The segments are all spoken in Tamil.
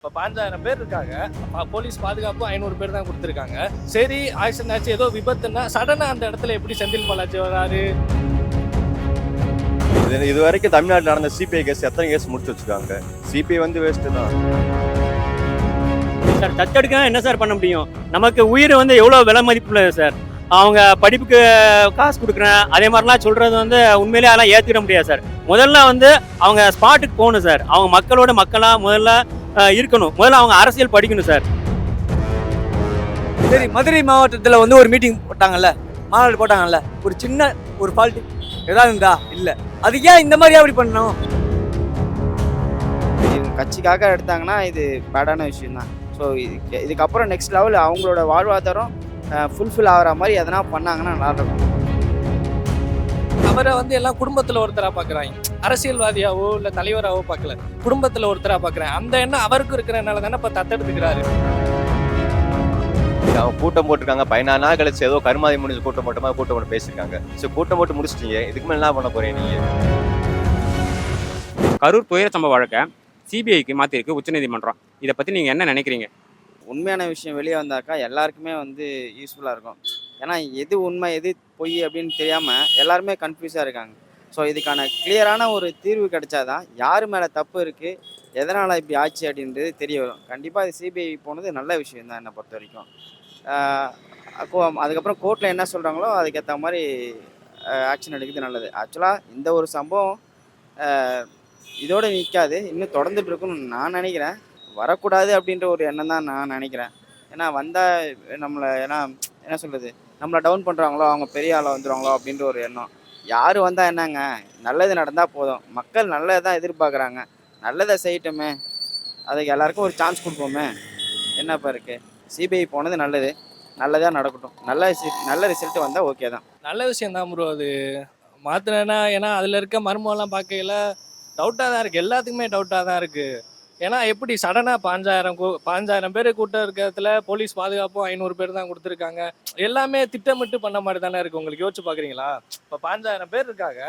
இப்போ பாஞ்சாயிரம் பேர் இருக்காங்க. போலீஸ் பாதுகாப்பு ஐநூறு பேர் தான் கொடுத்துருக்காங்க. சரி ஆக்சிடென்ட் ஆச்சு ஏதோ விபத்துன்னா சடனாக அந்த இடத்துல எப்படி செந்தில் பாலாஜி வராரு? இது இது வரைக்கும் தமிழ்நாட்டில் நடந்த சிபிஐ கேஸ் எத்தனை கேஸ் முடிச்சு வச்சிருக்காங்க? சிபிஐ வந்து வேஸ்ட்டு தான். சார் தத்தெடுக்க என்ன சார் பண்ண முடியும்? நமக்கு உயிர் வந்து எவ்வளோ விலை மதிப்புள்ளது சார்? அவங்க படிப்புக்கு காசு கொடுக்குறேன் அதே மாதிரிலாம் சொல்கிறது வந்து உண்மையிலேயே அதெல்லாம் ஏற்றுக்கிட முடியாது சார். முதல்ல வந்து அவங்க ஸ்பாட்டுக்கு போகணும் சார். அவங்க மக்களோட மக்களாக முதல்ல இருக்கணும். முதல்ல அவங்க அரசியல் படிக்கணும் சார். சரி மதுரை மாவட்டத்தில் வந்து ஒரு மீட்டிங் போட்டாங்கல்ல? மாநாடு போட்டாங்கல்ல? ஒரு சின்ன ஒரு ஃபால்ட் ஏதாவது இருந்தா? இல்லை. அது ஏன் இந்த மாதிரி அப்படி பண்ணணும்? கட்சிக்காக எடுத்தாங்கன்னா இது பேடான விஷயம் தான் ஸோ இதுக்கு இதுக்கப்புறம் நெக்ஸ்ட் லெவல் அவங்களோட வாழ்வாதாரம் ஃபுல்ஃபில் ஆகிற மாதிரி எதனா பண்ணாங்கன்னா நல்லா இருக்கும். அவரை வந்து எல்லாம் குடும்பத்தில் ஒருத்தராக பார்க்குறாங்க அரசியல்வாதியாவோ இல்லை தலைவராவோ பார்க்கல. குடும்பத்தில் ஒருத்தராக பார்க்குறேன். அந்த எண்ணம் அவருக்கும் இருக்கிறனால தானே இப்போ தத்தெடுத்துக்கிறாரு. அவங்க கூட்டம் போட்டிருக்காங்க. பதினாறு நாள் கழிச்சு ஏதோ கருமாதி முடிஞ்சு கூட்டம் போட்டமா கூட்டம் போட்டு பேசியிருக்காங்க. ஸோ கூட்டம் போட்டு முடிச்சிட்டீங்க. இதுக்கு மேலே என்ன பண்ண போறீங்க நீங்க? கரூர் துயர சம்பவ வழக்கை சிபிஐக்கு மாற்றிருக்கு உச்சநீதிமன்றம் இதை பற்றி நீங்கள் என்ன நினைக்கிறீங்க? உண்மையான விஷயம் வெளியே வந்தாக்கா எல்லாருக்குமே வந்து யூஸ்ஃபுல்லாக இருக்கும். ஏன்னா எது உண்மை எது பொய் அப்படின்னு தெரியாமல் எல்லாருமே கன்ஃபியூஸாக இருக்காங்க. ஸோ இதுக்கான கிளியரான ஒரு தீர்வு கிடைச்சாதான் யார் மேலே தப்பு இருக்குது எதனால் இப்படி ஆச்சு அப்படின்றது தெரிய வரும். கண்டிப்பாக இது சிபிஐ போனது நல்ல விஷயம் தான் என்னை பொறுத்த வரைக்கும் அதுக்கப்புறம் கோர்ட்டில் என்ன சொல்கிறாங்களோ அதுக்கேற்ற மாதிரி ஆக்ஷன் எடுக்கிறது நல்லது. ஆக்சுவலாக இந்த ஒரு சம்பவம் இதோடு நிற்காது இன்னும் தொடர்ந்துட்டு இருக்குன்னு நான் நினைக்கிறேன். வரக்கூடாது அப்படின்ற ஒரு எண்ணம் தான் நான் நினைக்கிறேன். ஏன்னா வந்தால் நம்மளை ஏன்னா என்ன சொல்கிறது நம்மளை டவுன் பண்ணுறாங்களோ அவங்க பெரிய ஆளாக வந்துடுவாங்களோ அப்படின்ற ஒரு எண்ணம். யார் வந்தால் என்னங்க? நல்லது நடந்தால் போதும். மக்கள் நல்லதை தான் எதிர்பார்க்குறாங்க. நல்லதை செய்யட்டுமே. அதுக்கு எல்லாருக்கும் ஒரு சான்ஸ் கொடுப்போமே. என்னப்பா இருக்குது சிபிஐ போனது நல்லது. நல்லதாக நடக்கட்டும். நல்ல நல்ல ரிசல்ட் வந்தால் ஓகே தான். நல்ல விஷயம் தான் ப்ரோ அது. மாற்றினா ஏன்னா அதில் இருக்க மர்மம்லாம் பார்க்கையில டவுட்டாக தான் இருக்குது எல்லாத்துக்குமே டவுட்டாக தான் இருக்குது ஏன்னா எப்படி சடனாக பாஞ்சாயிரம் கூ பாஞ்சாயிரம் பேர் கூட்டம் இருக்கிறதுல போலீஸ் பாதுகாப்பும் ஐநூறு பேர் தான் கொடுத்துருக்காங்க. எல்லாமே திட்டமிட்டு பண்ண மாதிரி தானே இருக்குது உங்களுக்கு யோசிச்சு பார்க்குறீங்களா இப்போ பாஞ்சாயிரம் பேர் இருக்காங்க.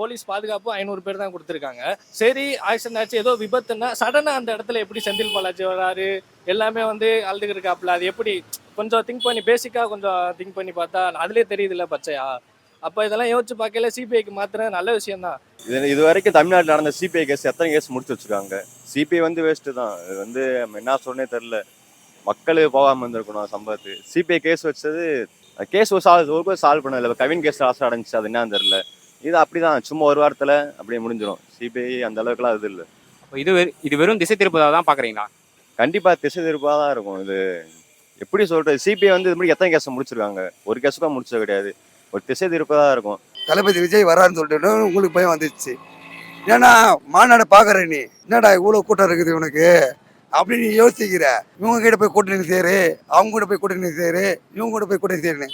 போலீஸ் பாதுகாப்பும் ஐநூறு பேர் தான் கொடுத்துருக்காங்க. சரி ஆக்சிடென்ட் ஆச்சு ஏதோ விபத்துன்னா சடனாக அந்த இடத்துல எப்படி செந்தில் பாலாஜி வராரு எல்லாமே வந்து அழுதுகிட்டு இருக்காப்புல. அது எப்படி கொஞ்சம் திங்க் பண்ணி பேசிக்காக கொஞ்சம் திங்க் பண்ணி பார்த்தா அதுலேயே தெரியுதுல்ல பச்சையா? அப்போ இதெல்லாம் யோசிச்சு பார்க்கல சிபிஐக்கு மாத்திரம் நல்ல விஷயம் தான் இது இது வரைக்கும் தமிழ்நாட்டில் நடந்த சிபிஐ கேஸ் எத்தனை கேஸ் முடிச்சு வச்சிருக்காங்க? சிபிஐ வந்து வேஸ்ட்டு தான். இது வந்து நம்ம என்ன சொன்னே தெரில மக்கள் போகாமல் இருந்திருக்கணும் சம்பவத்துக்கு சிபிஐ கேஸ் வச்சது கேஸ் ஒரு சால்வ் ஒரு சால்வ் பண்ணல இப்போ கவின் கேஸ் லாஸ்ட் அடைஞ்சிச்சு அது என்னன்னு தெரில இது அப்படிதான் சும்மா ஒரு வாரத்தில் அப்படியே முடிஞ்சிடும் சிபிஐ அந்த அளவுக்குலாம் இது இல்லை. அப்போ இது இது வெறும் திசை திருப்பதாக தான் பார்க்குறீங்களா? கண்டிப்பாக திசை திருப்பாக தான் இருக்கும். இது எப்படி சொல்கிறது சிபிஐ வந்து இது மாதிரி எத்தனை கேஸ் முடிச்சிருக்காங்க? ஒரு கேஸ் கூட முடிச்சது கிடையாது. ஒரு திசை திருப்பாக தான் இருக்கும். தளபதி விஜய் வராருன்னு சொல்லிட்டு உங்களுக்கு பயம் வந்துச்சு. ஏன்னா மாநாடு பார்க்குற நீ. என்னடா இவ்வளோ கூட்டம் இருக்குது இவனுக்கு? அப்படின்னு நீ யோசிக்கிற. இவங்க கிட்ட போய் கூட்டணி சேரு. அவங்க கூட போய் கூட்டணி சேரு. இவங்க கூட போய் கூட்டணி சேருன்னு.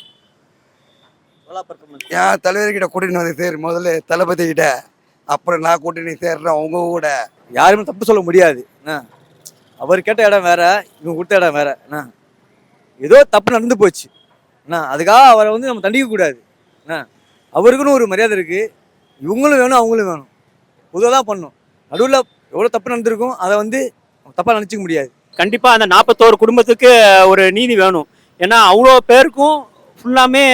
ஏன் தலைவர்கிட்ட கூட்டணி வந்து சேரு முதல்ல தளபதி கிட்ட. அப்புறம் நான் கூட்டணி சேர்றேன் உங்க கூட. யாருமே தப்பு சொல்ல முடியாது. அவர் கேட்ட இடம் வேற இவங்க கொடுத்த இடம் வேற. ஏதோ தப்பு நடந்து போச்சு. அதுக்காக அவரை வந்து நம்ம தண்டிக்க கூடாது அவருக்குன்னு ஒரு மரியாதை இருக்கு. இவங்களும் வேணும் அவங்களும் வேணும். பொதுவாக தான் பண்ணும். நடுவில் எவ்வளோ தப்பு நடந்திருக்கும் அதை வந்து தப்பாக நினச்சிக்க முடியாது. கண்டிப்பாக அந்த நாற்பத்தோரு குடும்பத்துக்கு ஒரு நீதி வேணும். ஏன்னா அவ்வளோ பேருக்கும் ஃபுல்லாமே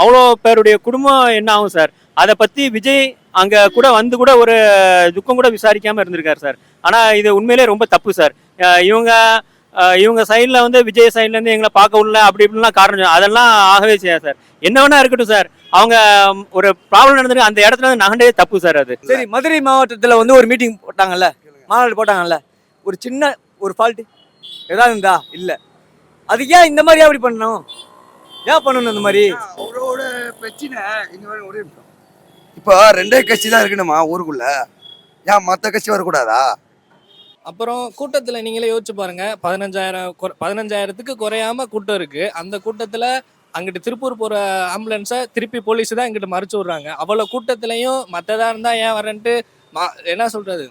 அவ்வளோ பேருடைய குடும்பம் என்ன ஆகும் சார்? அதை பற்றி விஜய் அங்கே கூட வந்து கூட ஒரு துக்கம் கூட விசாரிக்காமல் இருந்திருக்காரு சார். ஆனால் இது உண்மையிலே ரொம்ப தப்பு சார். இவங்க இவங்க சைடில் வந்து விஜய் சைட்லேருந்து எங்களை பார்க்க விடல அப்படி இப்படிலாம் காரணம். அதெல்லாம் ஆகவே செய்யாது சார். என்ன வேணா இருக்கட்டும் சார் அவங்க ஒரு ப்ராப்ளம் நடந்திருக்கு அந்த இடத்துல இருந்து நகண்டே தப்பு சார் அது. சரி மதுரை மாவட்டத்தில் வந்து ஒரு மீட்டிங் போட்டாங்கல்ல? மாநாடு போட்டாங்கல்ல? ஒரு சின்ன ஒரு ஃபால்ட்டு ஏதாவது இருந்தா? இல்லை. அது ஏன் இந்த மாதிரி அப்படி பண்ணணும்? ஏன் பண்ணணும் இந்த மாதிரி? அவரோட பிரச்சனை ஒரே நிமிஷம். இப்போ ரெண்டே கட்சி தான் இருக்கணுமா ஊருக்குள்ள? ஏன் மற்ற கட்சி வரக்கூடாதா? அப்புறம் கூட்டத்தில் நீங்களே யோசிச்சு பாருங்க. பதினஞ்சாயிரம் பதினஞ்சாயிரத்துக்கு குறையாம கூட்டம் இருக்கு. அந்த கூட்டத்தில் அங்கிட்டு திருப்பூர் போகிற ஆம்புலன்ஸை திருப்பி போலீஸ் தான் இங்கிட்டு மறைச்சு விட்றாங்க. அவ்வளோ கூட்டத்துலையும் மற்றதாக இருந்தால் ஏன் வரேன்ட்டு மா- என்ன சொல்றது?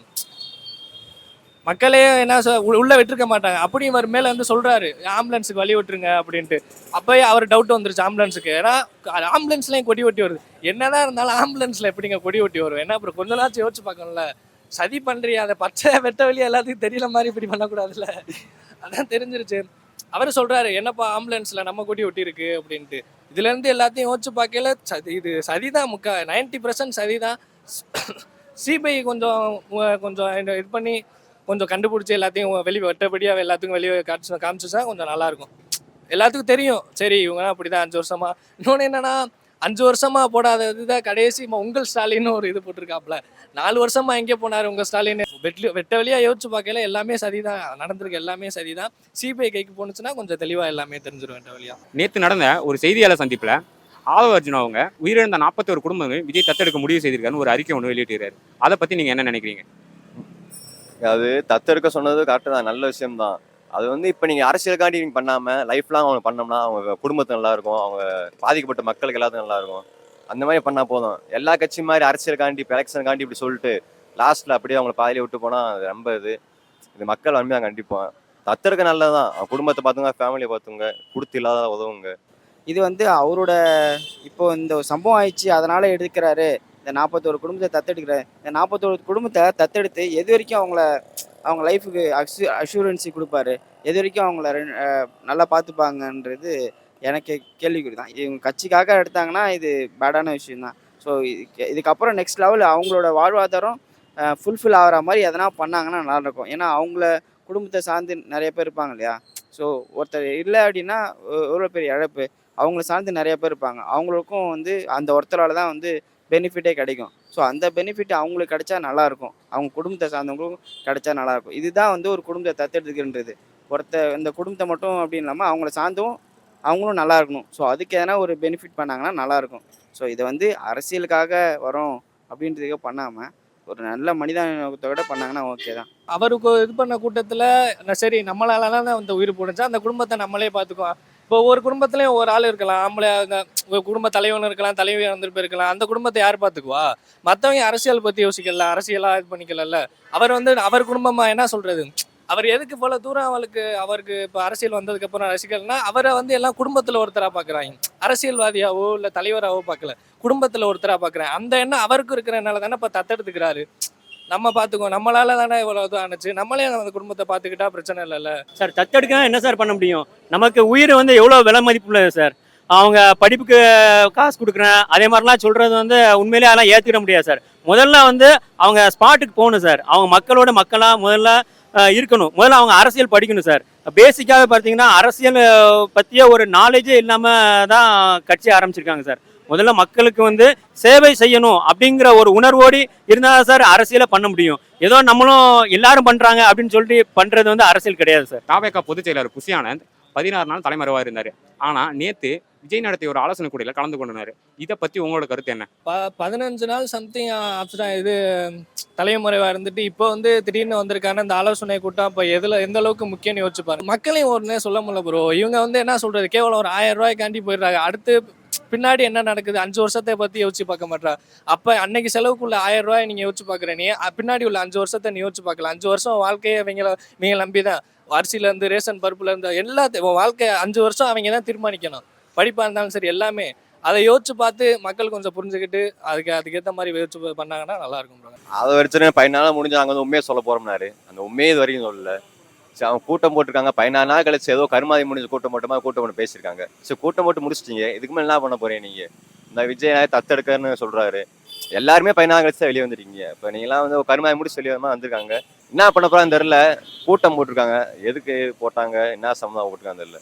மக்களே என்ன சொ- உள்ளே விட்டுருக்க மாட்டாங்க. அப்படியும் அவர் மேலே வந்து சொல்றாரு ஆம்புலன்ஸுக்கு வழி விட்டுருங்க அப்படின்ட்டு. அப்பயே அவர் டவுட் வந்துருச்சு ஆம்புலன்ஸுக்கு ஏன்னா ஆம்புலன்ஸ்லேயும் கொடி ஒட்டி வருது. என்னதான் இருந்தாலும் ஆம்புலன்ஸ்ல எப்படிங்க கொடி ஒட்டி வரும்? ஏன்னா அப்புறம் கொஞ்ச நாள் யோசிச்சு பார்க்கணும்ல. சதி பண்ணுறியா அதை பச்சை வெட்ட வெளியே எல்லாத்துக்கும் தெரியல மாதிரி இப்படி பண்ணக்கூடாதுல்ல. அதான் தெரிஞ்சிருச்சு. அவர் சொல்றாரு என்னப்பா ஆம்புலன்ஸ்ல நம்ம கூட்டி ஒட்டியிருக்கு அப்படின்ட்டு. இதுல இருந்து எல்லாத்தையும் யோசிச்சு பார்க்கல சதி இது சதிதான் முக்கா நைன்டி பர்சன்ட் சதிதான். சிபிஐ கொஞ்சம் கொஞ்சம் இது பண்ணி கொஞ்சம் கண்டுபிடிச்சி எல்லாத்தையும் வெளியே வெட்டபடியாக எல்லாத்துக்கும் வெளியே காமிச்சு காமிச்சுச்சா கொஞ்சம் நல்லா இருக்கும். எல்லாத்துக்கும் தெரியும். சரி இவங்க அப்படிதான் அஞ்சு வருஷமா. இன்னொன்று என்னன்னா அஞ்சு வருஷமா போடாத இதுதான் கடைசி. ம- உங்கள் ஸ்டாலின்னு ஒரு இது போட்டிருக்காப்ல நாலு வருஷமா எங்கே போனார் உங்க ஸ்டாலின் வெட்லி வெட்ட வழியா யோசிச்சு பார்க்கல எல்லாமே சரிதான். நடந்திருக்கு எல்லாமே சரிதான். சிபிஐ கைக்கு போனுச்சுன்னா கொஞ்சம் தெளிவா எல்லாமே தெரிஞ்சிடும் வெட்ட வழியா நேற்று நடந்த ஒரு செய்தியாளர் சந்திப்பில் ஆதவ அர்ஜுன் அவங்க உயிரிழந்த நாற்பத்தோரு குடும்பங்கள் விஜய் தத்தெடுக்க முடிவு செய்திருக்காருன்னு ஒரு அறிக்கை ஒன்று வெளியிட்டிருக்காரு. அதை பற்றி நீங்கள் என்ன நினைக்கிறீங்க? அது தத்தெடுக்க சொன்னது கரெக்டு தான். நல்ல விஷயம் தான் அது வந்து இப்போ நீங்கள் அரசியலுக்காண்டி நீங்கள் பண்ணாமல் லைஃப்லாம் அவங்க பண்ணோம்னா அவங்க குடும்பத்து நல்லா இருக்கும் அவங்க பாதிக்கப்பட்ட மக்களுக்கு எல்லாத்துக்கும் நல்லாயிருக்கும் அந்த மாதிரி பண்ணால் போதும். எல்லா கட்சி மாதிரி அரசியலுக்காண்டி இப்போ எலெக்ஷனுக்காண்டி இப்படி சொல்லிட்டு லாஸ்ட்டில் அப்படியே அவங்கள பாதியில விட்டு போனால் அது ரொம்ப இது. இது மக்கள் வந்து தான் கண்டிப்போம் தத்தருக்கு நல்லது தான் அவங்க குடும்பத்தை பார்த்துங்க ஃபேமிலியை பார்த்துங்க கொடுத்து இல்லாத உதவுங்க. இது வந்து அவரோட இப்போ இந்த சம்பவம் ஆயிடுச்சு அதனால எடுக்கிறாரு. இந்த நாற்பத்தோரு குடும்பத்தை தத்தெடுக்கிறாரு. இந்த நாற்பத்தோரு குடும்பத்தை தத்தெடுத்து எது வரைக்கும் அவங்கள அவங்க லைஃபுக்கு அஷ்யூ அஷூரன்ஸி கொடுப்பாரு. எது வரைக்கும் அவங்கள நல்லா பார்த்துப்பாங்கன்றது எனக்கு கேள்விக்குறி தான். இவங்க கட்சிக்காக எடுத்தாங்கன்னா இது பேடான விஷயம் தான் ஸோ இதுக்கப்புறம் நெக்ஸ்ட் லெவல் அவங்களோட வாழ்வாதாரம் ஃபுல்ஃபில் ஆகிற மாதிரி எதனா பண்ணாங்கன்னா நல்லா இருக்கும் ஏன்னா அவங்கள குடும்பத்தை சார்ந்து நிறைய பேர் இருப்பாங்க இல்லையா? ஸோ ஒருத்தர் இல்லை அப்படின்னா எவ்வளோ பெரிய இழப்பு? அவங்கள சார்ந்து நிறைய பேர் இருப்பாங்க. அவங்களுக்கும் வந்து அந்த ஒருத்தரால் தான் வந்து பெனிஃபிட்டே கிடைக்கும். ஸோ அந்த பெனிஃபிட் அவங்களுக்கு கிடைச்சா நல்லாயிருக்கும். அவங்க குடும்பத்தை சார்ந்தவங்களுக்கும் கிடைச்சா நல்லாயிருக்கும். இதுதான் வந்து ஒரு குடும்பத்தை தத்தெடுத்துக்கின்றது ஒருத்த இந்த குடும்பத்தை மட்டும் அப்படின்னு இல்லாமல் அவங்கள சார்ந்தும் அவங்களும் நல்லா இருக்கணும். ஸோ அதுக்கு எதனா ஒரு பெனிஃபிட் பண்ணாங்கன்னா நல்லாயிருக்கும். ஸோ இதை வந்து அரசியலுக்காக வரோம் அப்படின்றதுக்காக பண்ணாமல் ஒரு நல்ல மனிதத்தோட பண்ணாங்கன்னா ஓகே தான். அவருக்கு இது பண்ண கூட்டத்தில் சரி நம்மளால தான் அந்த உயிர் போடுச்சா அந்த குடும்பத்தை நம்மளே பார்த்துக்குவோம். இப்போ ஒரு குடும்பத்துலயும் ஒரு ஆள் இருக்கலாம். ஆம்பளை குடும்ப தலைவன் இருக்கலாம் தலைவி இறந்துட்டு இருக்கலாம் அந்த குடும்பத்தை யார் பார்த்துக்குவா மற்றவங்க அரசியல் பத்தி யோசிக்கல அரசியலா இது பண்ணிக்கல அவர் வந்து அவர் குடும்பமா என்ன சொல்றது? அவர் எதுக்கு போல தூரம் அவளுக்கு அவருக்கு இப்போ அரசியல் வந்ததுக்கு அப்புறம் ரசிகர்னா அவரை வந்து எல்லாம் குடும்பத்துல ஒருத்தரா பாக்குறாங்க. அரசியல்வாதியாவோ இல்ல தலைவராவோ பார்க்கல குடும்பத்துல ஒருத்தரா பாக்குறேன். அந்த எண்ணம் அவருக்கு இருக்கிறனால தானே இப்ப தத்தெடுத்துக்கிறாரு. நம்ம பாத்துக்கோ நம்மளால தானே இவ்வளவு இது ஆனுச்சு. நம்மளே அந்த குடும்பத்தை பாத்துக்கிட்டா பிரச்சனை இல்லைல்ல. சார் தத்தெடுக்க என்ன சார் பண்ண முடியும்? நமக்கு உயிர் வந்து எவ்வளோ விலை மதிப்புள்ளது சார்? அவங்க படிப்புக்கு காசு கொடுக்குறேன். அதே மாதிரிலாம் சொல்கிறது வந்து உண்மையிலே அதெல்லாம் ஏற்றுக்கிட முடியாது சார். முதல்ல வந்து அவங்க ஸ்பாட்டுக்கு போகணும் சார். அவங்க மக்களோட மக்களாக முதல்ல இருக்கணும். முதல்ல அவங்க அரசியல் படிக்கணும் சார். பேசிக்காக பார்த்தீங்கன்னா அரசியல் அஹ், பற்றிய ஒரு நாலேஜே இல்லாமல் தான் கட்சி ஆரம்பிச்சிருக்காங்க சார். முதல்ல மக்களுக்கு வந்து சேவை செய்யணும் அப்படிங்கிற ஒரு உணர்வோடு இருந்தால் சார் அரசியலை பண்ண முடியும். ஏதோ நம்மளும் எல்லாரும் பண்ணுறாங்க அப்படின்னு சொல்லிட்டு பண்ணுறது வந்து அரசியல் கிடையாது சார். தாவேக்கா பொதுச் செயலாளர் புசி ஆனந்த் பதினாறு நாள் தலைமறைவாக இருந்தார். ஆனால் நேற்று விஜய் நடத்திய ஒரு ஆலோசனை கூடையில் கலந்து கொண்டாரு இதை பற்றி உங்களோட கருத்து என்ன? ப பதினஞ்சு நாள் சம்திங் ஆப்ஷன் இது தலைமுறைவா இருந்துட்டு இப்போ வந்து திடீர்னு வந்திருக்கான இந்த ஆலோசனை கூட்டம் இப்போ எதுல எந்த அளவுக்கு முக்கியம்னு யோசிச்சு பாருங்க. மக்களையும் ஒருனே சொல்ல முடியல ப்ரோ இவங்க வந்து என்ன சொல்றது? கேவலம் ஒரு ஆயிரம் ரூபாய்க்காண்டி போயிடுறாங்க. அடுத்து பின்னாடி என்ன நடக்குது? அஞ்சு வருஷத்தை பத்தி யோசிச்சு பார்க்க மாட்டா அப்ப அன்னைக்கு செலவுக்குள்ள ஆயிரம் ரூபாய் நீங்க யோசிச்சு பாக்குற நீ பின்னாடி உள்ள அஞ்சு வருஷத்தை நீ யோசிச்சு பார்க்கல. அஞ்சு வருஷம் வாழ்க்கையை அவங்கள இவங்க நம்பி தான் அரிசியில இருந்து ரேஷன் பருப்புல இருந்து எல்லாத்தையும் உன் வாழ்க்கை அஞ்சு வருஷம் அவங்க தான் தீர்மானிக்கணும். படிப்பா இருந்தாலும் சரி எல்லாமே. அதை யோசிச்சு பார்த்து மக்கள் கொஞ்சம் புரிஞ்சுக்கிட்டு அதுக்கு அதுக்கேற்ற மாதிரி யோசிச்சு பண்ணாங்கன்னா நல்லா இருக்கும் அதை வச்சுட்டு பதினாலு முடிஞ்சு அங்கே வந்து உண்மையை சொல்ல போறோம்னாரு. அந்த உண்மையை இது வரைக்கும் சொல்லலை. சரி அவங்க கூட்டம் போட்டிருக்காங்க. பதினாறு நாள் கழிச்சு ஏதோ கருமாதி முடிஞ்ச கூட்டம் மட்டுமா கூட்டம் போட்டு பேசியிருக்காங்க. சரி கூட்டம் போட்டு முடிச்சிட்டீங்க. இதுக்கு மேலே என்ன பண்ண போறீங்க நீங்க? இந்த விஜய் தத்தெடுக்கன்னு சொல்றாரு. எல்லாருமே பதினாறு கழிச்சு தான் வெளியே வந்துருக்கீங்க. இப்போ நீங்களாம் வந்து கருமாதி முடிச்சு வெளியே வந்திருக்காங்க. என்ன பண்ண போறான்னு தெரியல. கூட்டம் போட்டிருக்காங்க. எதுக்கு போட்டாங்க? என்ன சம்மந்தம் போட்டிருக்காங்க தெரியல.